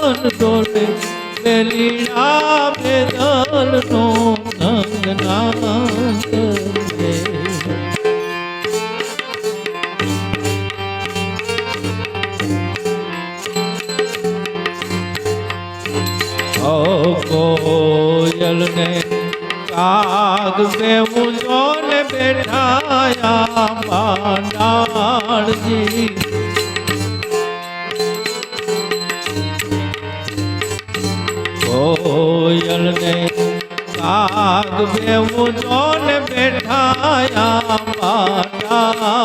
માન ડોલે બેલીડા બેદલ નો ના કરે ઓ કોયલ ને કાગ બેવું જોને બેઠાયા માંડાળજી કોયલ ને કાગ બેવું જોને બેઠાયા માંડાળજી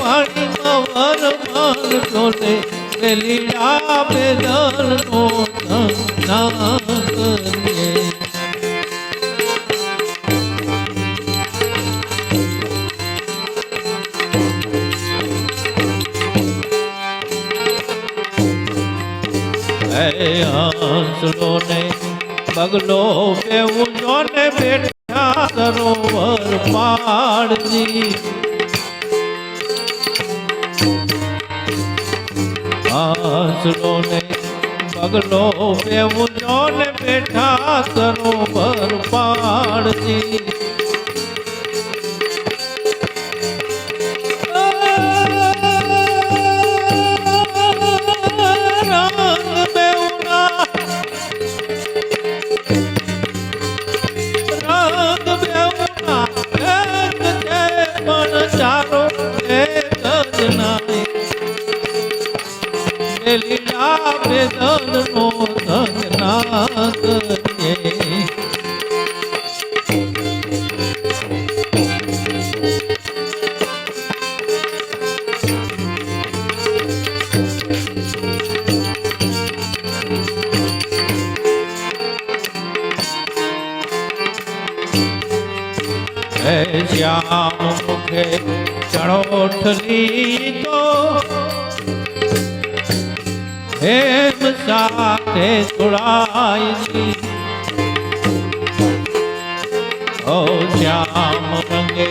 વાણીમાં વરમાન ડોલે પેલીડા બેદલનો નો ના હંસલો ને બગલો બેવું જોને બેઠા સરોવર પાડજી હંસલો ને બગલો બેવું જોને બેઠા સરોવર પાડજી બેદલનો સંગ ના કરીએ શ્યામ મુખે ચણોઠ તો હેમ સાથે જોડાઈ ઓ શ્યામ રંગે.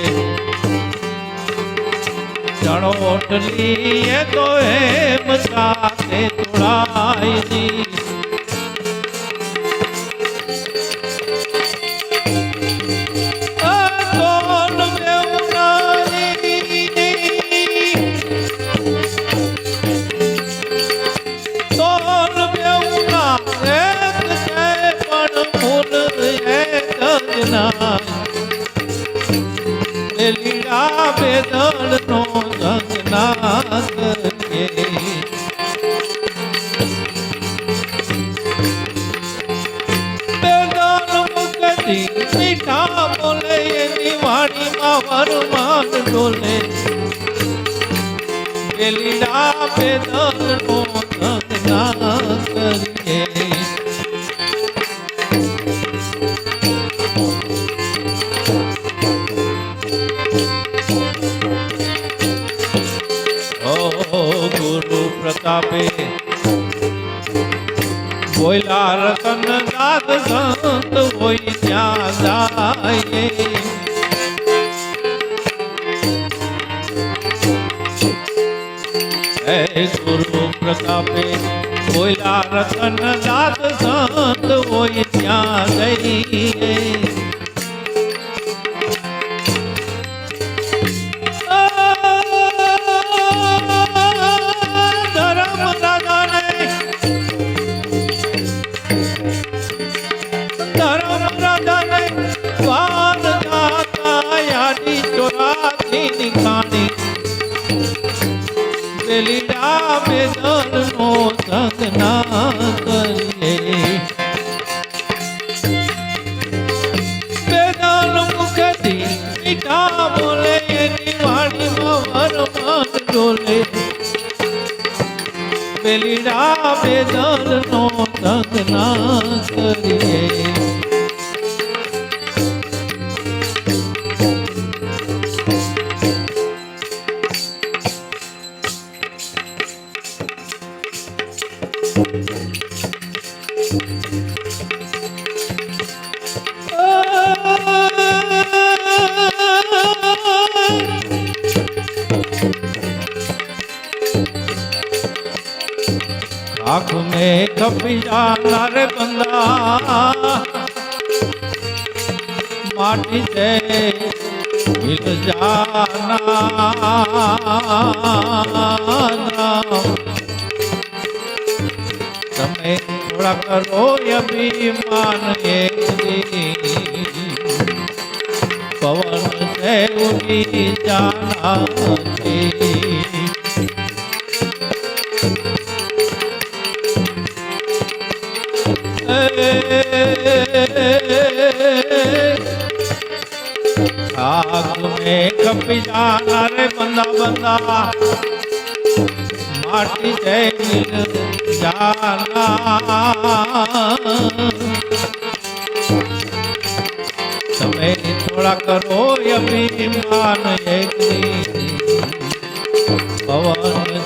ચણોટલી એ તો એમ સાથે ના. લીલા બેદલનો સંગ ના કરીએ બેદલ મુખથી મીઠા બોલે એની વાણીમાં વરમાન સંગ દાદ સંત હોય ત્યાં જાય. હે ગુરુ પ્રતાપે બોયલા રતન સાધ સંત હોય ત્યાં જઈએ. પીડા બેદરનો તંગ ના કરીએ. આંખ મે તપી જાના રે બંદા માટી છે, મિલ જાના. તમે થોડા કરો અભિમાન પવન છે, ઉડી જાના आग में कपी जाना रे बंदा बंदा माटी से मिल जाना તમે થોડા કરો અભિમાન એક દી પવન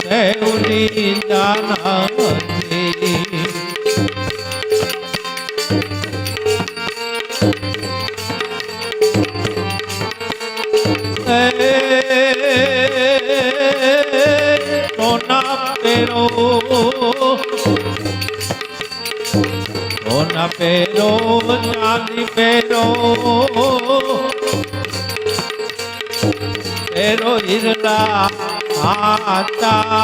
પેરો, ચાંદી પહેરો પહેરો હિરલા આતા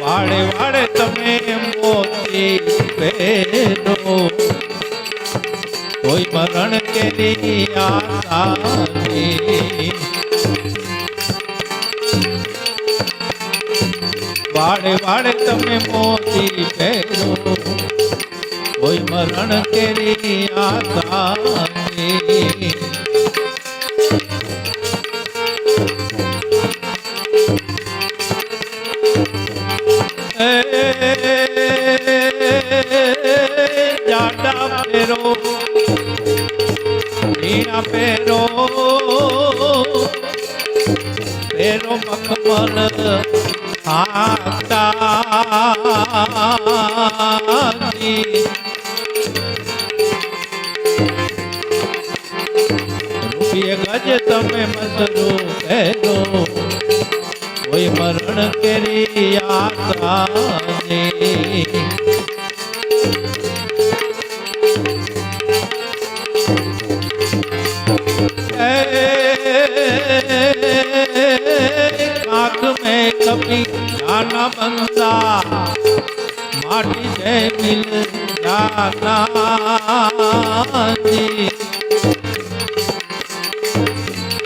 વાડે વાડે તમે મોતી પહેરો. કોઈ મરણ કેરી આસાની વાડે વાડે તમે મોતી પહેરો. કોઈ મરણ કેરી આસાની જાડા પેરો મીણા પેરો ગજ તમે મસરું પહેરો કોઈ મરણ કરી આતાને કાક મેં કપી આના બંધા માટી જય મિલ રાનાજી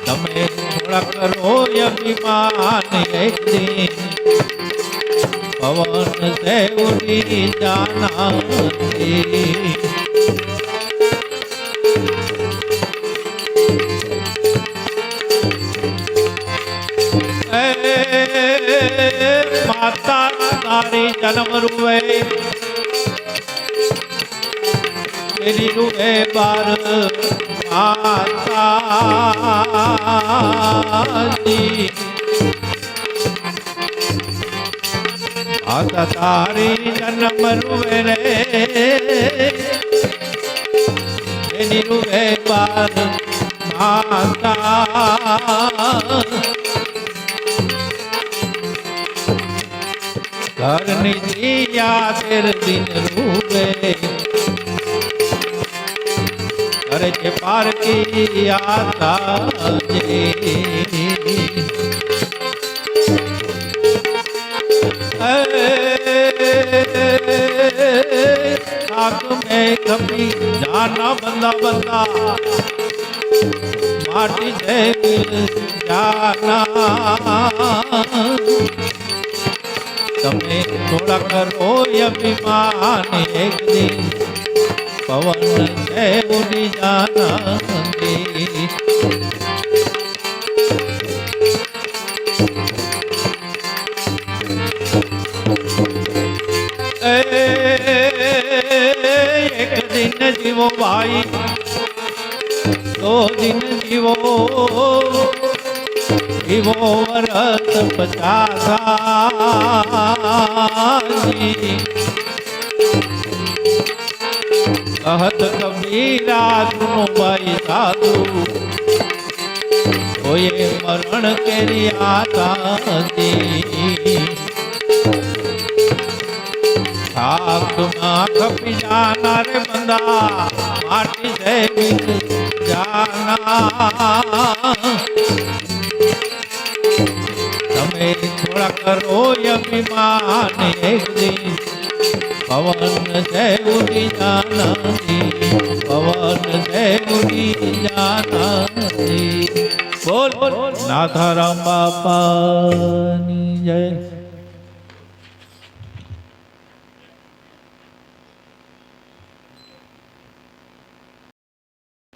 તમે થોડાક કરો અભિમાન એકથી પવન છે ઉડી જાનાથી. માતા તારી જન્મ રૂવે. તેરી રૂવે બાર માતાજી. માતા તારી જન્મ રૂવે રે. તેરી રૂવે બાર માતા ઘરની જીયા તેર દિન રૂવે. ઘરે જે પારકી આતાજે આગ મેં કભી જાના બંદા માટી જાના. થોડા કરો અભિમાન એક દિન પવન છે ઉડી જાના એક દિન જીવો ભાઈ. દો દિન જીવો જીવો વરસ પચાસાજી. કહત કબીરા તું ભાઈ સાધુ. કોઈએ મરણ કર્યા તાજી થાકમાં ખપી જાના રે બંદા, માટી જૈવિક જાના. કરો અભિમાન પવન જય ઉડી જાનાજી પવન જય ઉડી જાનાજી બોલ. નાથારામ બાપાની જય.